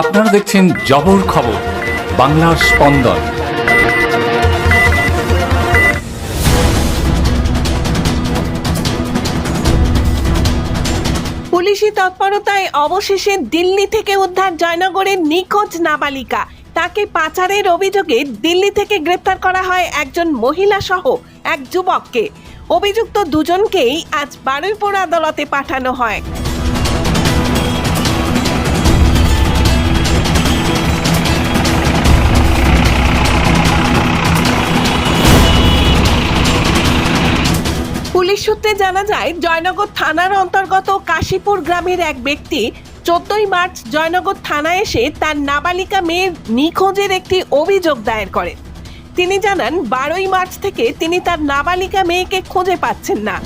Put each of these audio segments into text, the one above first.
আপনারা দেখছেন জবর খবর, বাংলার স্পন্দন। পুলিশি তৎপরতায় অবশেষে দিল্লি থেকে উদ্ধার জয়নগরের নিখোঁজ নাবালিকা। তাকে পাচারের অভিযোগে দিল্লি থেকে গ্রেপ্তার করা হয় একজন মহিলা সহ এক যুবককে। অভিযুক্ত দুজনকেই আজ বারুইপুর আদালতে পাঠানো হয়। পুলিশ সূত্রে জানা যায়, জয়নগর থানার অন্তর্গত কাশীপুর গ্রামের এক ব্যক্তি চোদ্দই মার্চ জয়নগর থানায় এসে তার নাবালিকা মেয়ের নিখোঁজের একটি অভিযোগ দায়ের করেন। তিনি জানান, বারোই মার্চ থেকে তিনি তার নাবালিকা মেয়েকে খুঁজে পাচ্ছেন না।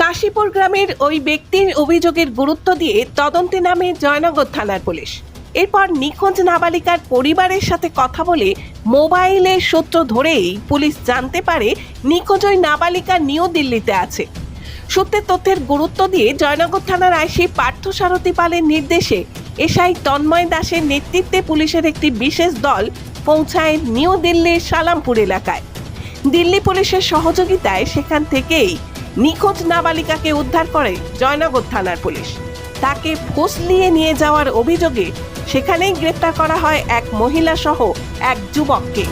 কাশীপুর গ্রামের ওই ব্যক্তির অভিযোগের গুরুত্ব দিয়ে তদন্তে নামে জয়নগর থানার পুলিশ। এরপর নিখোঁজ নাবালিকার পরিবারের সাথে কথা বলে মোবাইলের সূত্র ধরেই পুলিশ জানতে পারে নিখোঁজ ওই নাবালিকা নিউ দিল্লিতে আছে। সূত্রের তথ্যের গুরুত্ব দিয়ে জয়নগর থানার আইসি পার্থ সারথী পালের নির্দেশে এসআই তন্ময় দাসের নেতৃত্বে পুলিশের একটি বিশেষ দল পৌঁছায় নিউ দিল্লির সালামপুর এলাকায়। দিল্লি পুলিশের সহযোগিতায় সেখান থেকেই নিখোঁজ নাবালিকাকে উদ্ধার করে জয়নগর থানার পুলিশ। তাকে ফুসলিয়ে নিয়ে যাওয়ার অভিযোগে সেখানেই গ্রেপ্তার করা হয় এক মহিলা সহ এক যুবককে।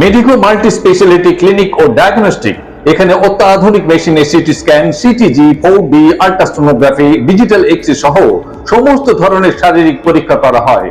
মেডিকো মাল্টি স্পেশালিটি ক্লিনিক ও ডায়াগনস্টিক, এখানে অত্যাধুনিক মেশিনে CT scan, CTG four D ultrasonography, digital X সহ সমস্ত ধরনের শারীরিক পরীক্ষা করা হয়।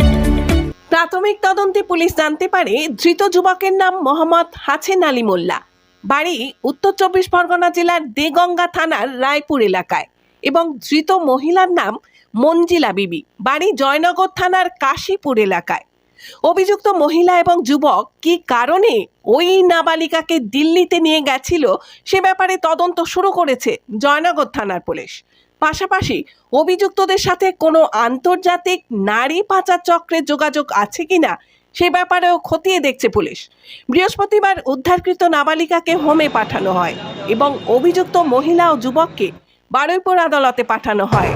প্রাথমিক তদন্তে পুলিশ জানতে পারে ধৃত যুবকের নাম মোহাম্মদ হাছেন আলী মোল্লা। বাড়ি উত্তর চব্বিশ পরগনা জেলার দেগঙ্গা থানার রায়পুর এলাকায় এবং ধৃত মহিলার নাম মঞ্জিলা বিবি। বাড়ি জয়নগর থানার কাশীপুর এলাকায়। অভিযুক্ত মহিলা এবং যুবক কি কারণে ওই নাবালিকাকে দিল্লিতে নিয়ে গেছিল সে ব্যাপারে তদন্ত শুরু করেছে জয়নগর থানার পুলিশ। পাশাপাশি অভিযুক্তদের সাথে কোনো আন্তর্জাতিক নারী পাচার চক্রের যোগাযোগ আছে কিনা সে ব্যাপারেও খতিয়ে দেখছে পুলিশ। বৃহস্পতিবার উদ্ধারকৃত নাবালিকাকে হোমে পাঠানো হয় এবং অভিযুক্ত মহিলা ও যুবককে বারুইপুর আদালতে পাঠানো হয়।